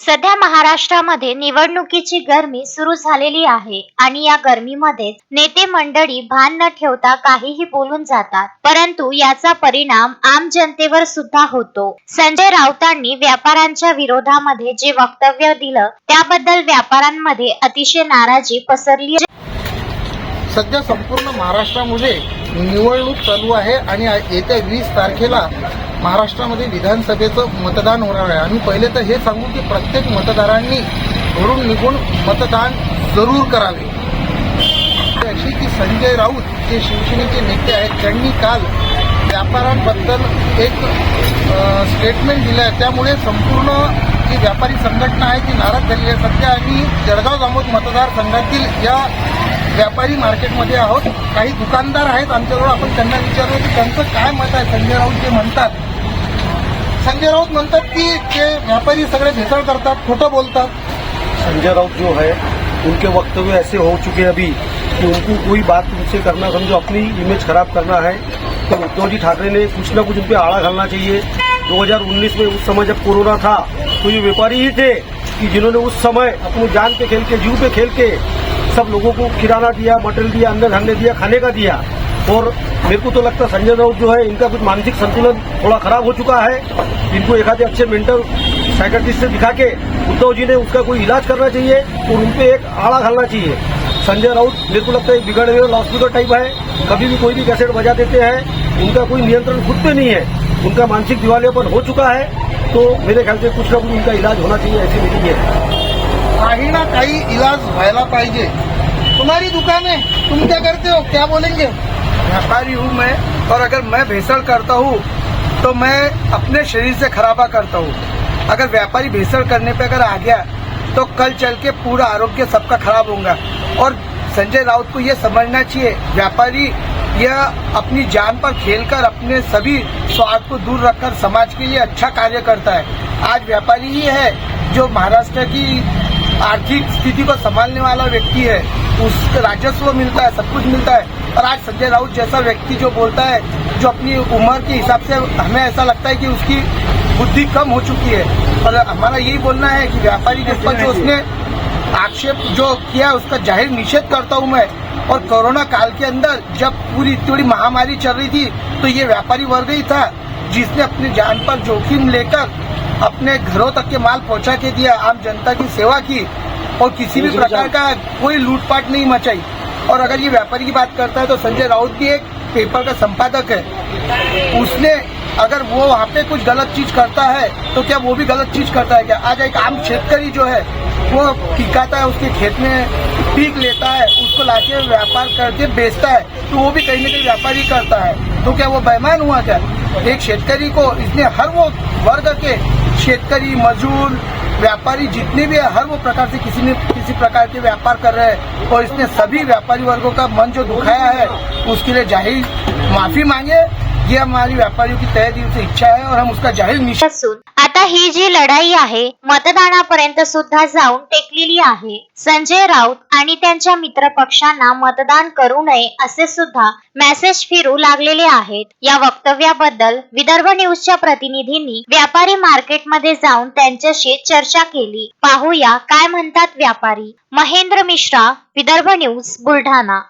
सध्या महाराष्ट्रामध्ये निवडणुकीची गरमी सुरू झालेली आहे आणि या गरमीमध्ये नेते मंडळी भान न ठेवता काहीही बोलून जातात. परंतु याचा परिणाम आम जनतेवर सुद्धा होतो. संजय राऊतांनी व्यापाऱ्यांच्या विरोधामध्ये जे वक्तव्य दिलं त्याबद्दल व्यापाऱ्यांमध्ये अतिशय नाराजी पसरली सध्या संपूर्ण महाराष्ट्रामध्ये निवडणूक चालू आहे आणि येत्या वीस तारखेला महाराष्ट्रामध्ये विधानसभेचं मतदान होणार आहे. आम्ही पहिले तर हे सांगू की प्रत्येक मतदारांनी घरून निघून मतदान जरूर करावे. अशी की संजय राऊत जे शिवसेनेचे नेते आहेत त्यांनी काल व्यापाऱ्यांबद्दल एक स्टेटमेंट दिलं आहे त्यामुळे संपूर्ण जी व्यापारी संघटना आहे ती नाराज झालेली आहे. सध्या आम्ही जळगाव जामोद मतदारसंघातील या व्यापारी मार्केटमध्ये आहोत. काही दुकानदार आहेत आमच्याजवळ. आपण त्यांना विचारलं की त्यांचं काय मत आहे? संजय राऊत जे म्हणतात. संजय राऊत म्हणतात की ते व्यापारी सगळे भेसळ करतात खोटं बोलतात. संजय राउत जो है उनके वक्तव्य ऐसे हो चुके हैं अभी कि उनको कोई बात उनसे करना समझो अपनी इमेज खराब करना है। तो उद्धव जी ठाकरे ने कुछ ना कुछ उन पर आड़ा घालना चाहिए। 2019 में उस समय जब कोरोना था तो ये व्यापारी ही थे कि जिन्होंने उस समय अपनी जान पे खेल के, जीव पे खेल के सब लोगों को किराना दिया, मटेरियल दिया अन्न धान्य दिया, खाने का दिया। और मेरे को तो लगता है संजय राउत जो है, इनका कुछ मानसिक संतुलन थोड़ा खराब हो चुका है। इनको एक आधे अच्छे मेंटल साइकेट्रिस्ट से दिखा के उद्धव जी ने उसका कोई इलाज करना चाहिए और उन पे एक आड़ा घालना चाहिए। संजय राउत मेरे को लगता है बिगड़े हुए लाउडस्पीकर टाइप है। कभी भी कोई भी कैसेट बजा देते हैं, उनका कोई नियंत्रण खुद पे नहीं है। उनका मानसिक दिवालियापन हो चुका है तो मेरे ख्याल से कुछ ना कुछ उनका इलाज होना चाहिए ऐसी मेरी है। काही ना काही इलाज व्हायला पाहिजे. तुम्हारी दुकान है तुम क्या करते हो? क्या बोलेंगे? व्यापारी हूँ मैं और अगर मैं भेसड़ करता हूँ तो मैं अपने शरीर से खराबा करता हूँ। अगर व्यापारी भेसड़ करने पे अगर आ गया तो कल चल के पूरा आरोग्य सबका खराब होगा और संजय राउत को ये समझना चाहिए व्यापारी यह अपनी जान पर खेलकर अपने सभी स्वार्थ को दूर रखकर समाज के लिए अच्छा कार्य करता है। आज व्यापारी ही है जो महाराष्ट्र की आर्थिक स्थिति को संभालने वाला व्यक्ति है। उसको राजस्व मिलता है, सब कुछ मिलता है। और आज संजय राउत जैसा व्यक्ति जो बोलता है, जो अपनी उम्र के हिसाब से हमें ऐसा लगता है कि उसकी बुद्धि कम हो चुकी है। और हमारा यही बोलना है कि व्यापारी के ऊपर जो उसने आक्षेप जो किया उसका ज़ाहिर निषेध करता हूँ मैं। और कोरोना काल के अंदर जब पूरी इतनी बड़ी महामारी चल रही थी तो ये व्यापारी वर्ग ही था जिसने अपनी जान पर जोखिम लेकर अपने घरों तक के माल पहुँचा के दिया आम जनता की सेवा की। और किसी भी प्रकार का कोई लूटपाट नहीं मचाई। और अगर ये व्यापारी की बात करता है तो संजय राउत भी एक पेपर का संपादक है। उसने अगर वो वहाँ पे कुछ गलत चीज़ करता है तो क्या वो भी गलत चीज़ करता है क्या? आज एक आम शेतकरी जो है, वो पिकाता है, उसके खेत में पीक लेता है, उसको लाके व्यापार करके बेचता है तो वो भी कहीं ना कहीं व्यापारी करता है। तो क्या वो बेमान हुआ क्या? एक शेतकरी को इसने हर वो वर्ग के शेतकरी, मजदूर, व्यापारी जितने भी है, हर वो प्रकार से किसी ने किसी प्रकार के व्यापार कर रहे हैं, और इसने सभी व्यापारी वर्गों का मन जो दुखाया है, उसके लिए ज़ाहिर माफ़ी मांगे। ये हमारी व्यापारियों की तय दिल से इच्छा है और हम उसका जाहिर निषेध आता ही जी लढाई आहे मतदानापर्यंत सुद्धा जाऊन टेकलेली आहे. संजय राऊत आणि त्यांच्या मित्र पक्षांना मतदान करू नये असे सुद्धा मेसेज फिरू लागलेले आहेत. या वक्तव्याबद्दल विदर्भ न्यूजच्या प्रतिनिधींनी व्यापारी मार्केटमध्ये जाऊन त्यांच्याशी चर्चा केली. पाहूया काय म्हणतात व्यापारी. महेंद्र मिश्रा विदर्भ न्यूज बुलढाणा.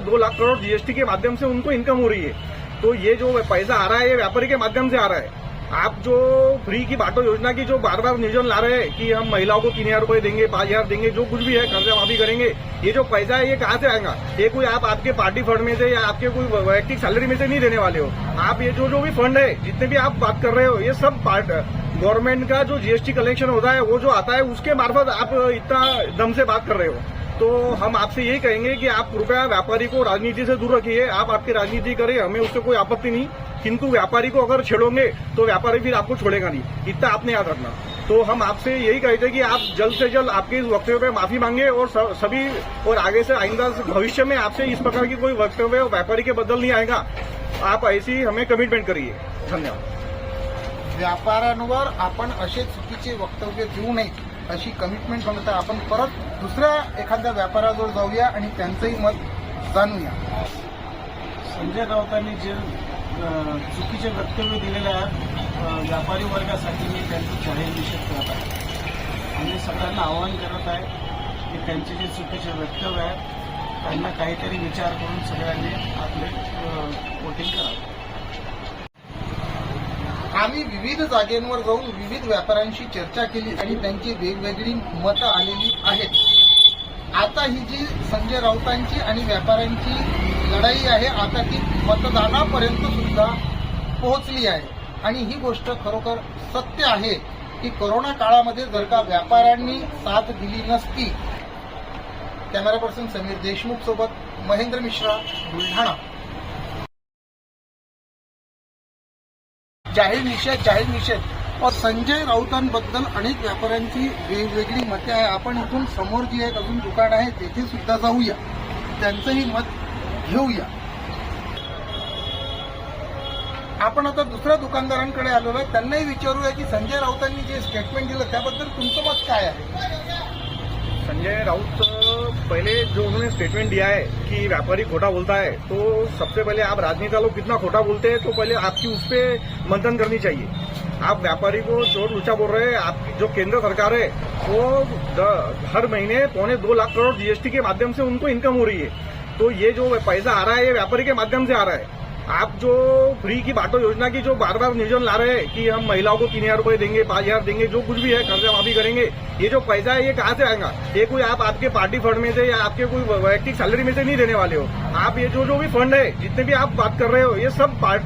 दो लाख करोड़ जीएसटी के माध्यम से उनको इनकम हो रही है। तो ये जो पैसा आ रहा है, ये व्यापारी के माध्यम से आ रहा है। आप जो फ्री की बाटो योजना की जो बार बार नियोजन ला रहे हैं कि हम महिलाओं को तीन हज़ार रुपए देंगे, पाँच हज़ार देंगे, जो कुछ भी है, कर्जा माफ़ी करेंगे, ये जो पैसा है, ये कहाँ से आएगा? ये कोई आप, आपके पार्टी फंड में से या आपके कोई वैयक्तिक सैलरी में से नहीं देने वाले हो। आप ये जो जो भी फंड है, जितने भी आप बात कर रहे हो, ये सब पार्ट गवर्नमेंट का जो जीएसटी कलेक्शन होता है, वो जो आता है, उसके मार्फत आप इतना दम से बात कर रहे हो। तो हम आपसे यही कहेंगे कि आप कृपया व्यापारी को राजनीति से दूर रखिए। आप आपकी राजनीति करें, हमें उससे कोई आपत्ति नहीं। किंतु व्यापारी को अगर छेड़ोगे तो व्यापारी फिर आपको छोड़ेगा नहीं। इतना आपने याद रखना। तो हम आपसे यही कहते हैं कि आप जल्द से जल्द आपके इस वक्तव्य पे माफ़ी मांगे और सभी और आगे से आइंदा भविष्य में आपसे इस प्रकार की कोई वक्तव्य व्यापारी के बदल नहीं आएगा। आप ऐसी हमें कमिटमेंट करिए। धन्यवाद। व्यापाऱ्यांवर आपण असे चुकीचे वक्तव्य देऊ नये. अशी कमिटमेंट म्हणता आपण परत दुसऱ्या एखाद्या व्यापाऱ्याजवळ जाऊया आणि त्यांचंही मत जाणूया. संजय राऊतांनी जे चुकीचे वक्तव्य दिलेले आहेत व्यापारी वर्गासाठी मी त्यांचं जाहीर निषेध सगळ्यांना आवाहन करत आहे की त्यांचे जे चुकीचे वक्तव्य आहे त्यांना काहीतरी विचार करून सगळ्यांनी आपले वोटिंग करावं आम्ही विविध जागेंवर जाऊन विविध व्यापाऱ्यांशी चर्चा केली आणि त्यांची वेगवेगळी मतं आलेली आहेत. आता ही जी संजय राऊतांची आणि व्यापाऱ्यांची लढाई आहे आता ती मतदानापर्यंत सुद्धा पोहोचली आहे. आणि ही गोष्ट खरोखर सत्य आहे की कोरोना काळामध्ये जर का व्यापाऱ्यांनी साथ दिली नसती. कॅमेरा पर्सन समीर देशमुख सोबत महेंद्र मिश्रा बुलढाणा. जाहीर निषेध जाहीर निषेध. संजय राऊतांबद्दल अनेक व्यापाऱ्यांची वेगवेगळी मते आहे. आपण इथून समोर जी एक अजून दुकान आहे तेथे सुद्धा जाऊया. त्यांचंही मत घेऊया. आपण आता दुसऱ्या दुकानदारांकडे आलेलो आहे. त्यांनाही विचारूया की संजय राऊतांनी जे स्टेटमेंट दिलं त्याबद्दल तुमचं मत काय आहे? संजय राउत, पहले जो उन्होंने स्टेटमेंट दिया है कि व्यापारी खोटा बोलता है तो सबसे पहले आप राजनेता लोग कितना खोटा बोलते हैं तो पहले आपकी उस पर मंथन करनी चाहिए। आप व्यापारी को चोर लूचा बोल रहे हैं आपकी जो केंद्र सरकार है, वो हर महीने पौने दो लाख करोड़ जीएसटी के माध्यम से उनको इनकम हो रही है। तो ये जो पैसा आ रहा है, ये व्यापारी के माध्यम से आ रहा है। आप जो फ्री की बाटो योजना की जो बार बार नियोजन ला रहे हैं कि हम महिलाओं को तीन हज़ार रुपये देंगे, पाँच हज़ार देंगे, जो कुछ भी है कर्जा भी करेंगे, ये जो पैसा है, ये कहाँ से आएगा? ये कोई आप आपके पार्टी फंड में से या आपके कोई वैयक्तिक सैलरी में से नहीं देने वाले हो। आप ये जो जो भी फंड है, जितने भी आप बात कर रहे हो, ये सब पार्ट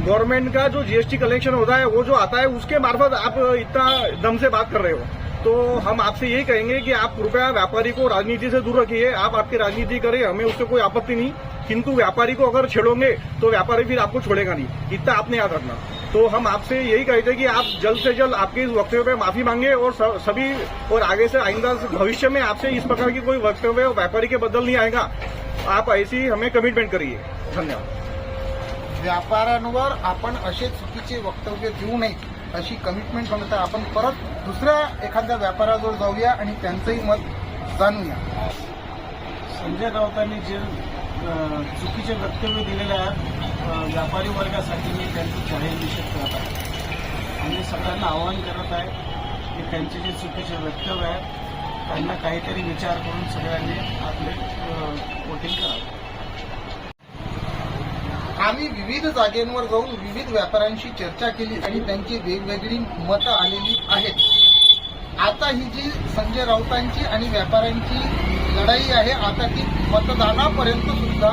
गवर्नमेंट का जो जीएसटी कलेक्शन होता है, वो जो आता है, उसके मार्फत आप इतना दम से बात कर रहे हो। तो हम आपसे यही कहेंगे कि आप कृपया व्यापारी को राजनीति से दूर रखिए। आप आपकी राजनीति करें, हमें उससे कोई आपत्ति नहीं। किंतु व्यापारी को अगर छेड़ोगे तो व्यापारी फिर आपको छोड़ेगा नहीं। इतना आपने याद रखना। तो हम आपसे यही कहते हैं कि आप जल्द से जल्द आपके इस वक्तव्य पे माफ़ी मांगे और सभी और आगे से आइंदा भविष्य में आपसे इस प्रकार की कोई वक्तव्य व्यापारी के बदल नहीं आएगा। आप ऐसी हमें कमिटमेंट करिए। धन्यवाद। व्यापाऱ्यांवर आपण असे चुकीचे वक्तव्य देऊ नये अशी कमिटमेंट म्हणत आपण परत दुसऱ्या एखाद्या व्यापाऱ्याजवळ जाऊया आणि त्यांचंही मत जाणूया. संजय राऊतांनी जे चुकीचे वक्तव्य दिलेले आहेत व्यापारी वर्गासाठी मी त्यांची जाहीर निषेध करत आहे. आणि सगळ्यांना आवाहन करत आहे की त्यांचे जे चुकीचे वक्तव्य आहे त्यांना काहीतरी विचार करून सगळ्यांनी आपले वोटिंग करावं. आम्ही विविध जागेंवर जाऊन विविध व्यापाऱ्यांशी चर्चा केली आणि त्यांची वेगवेगळी मतं आलेली आहेत. आता ही जी संजय राऊतांची आणि व्यापाऱ्यांची लढाई आहे आता ती मतदानापर्यंत सुद्धा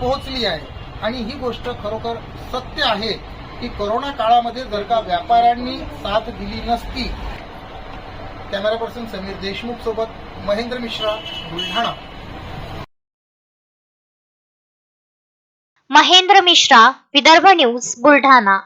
पोहोचली आहे. आणि ही गोष्ट खरोखर सत्य आहे की कोरोना काळामध्ये जर का व्यापाऱ्यांनी साथ दिली नसती कॅमेरा पर्सन समीर देशमुख सोबत महेंद्र मिश्रा बुलढाणा. महेंद्र मिश्रा विदर्भ न्यूज बुलढाणा.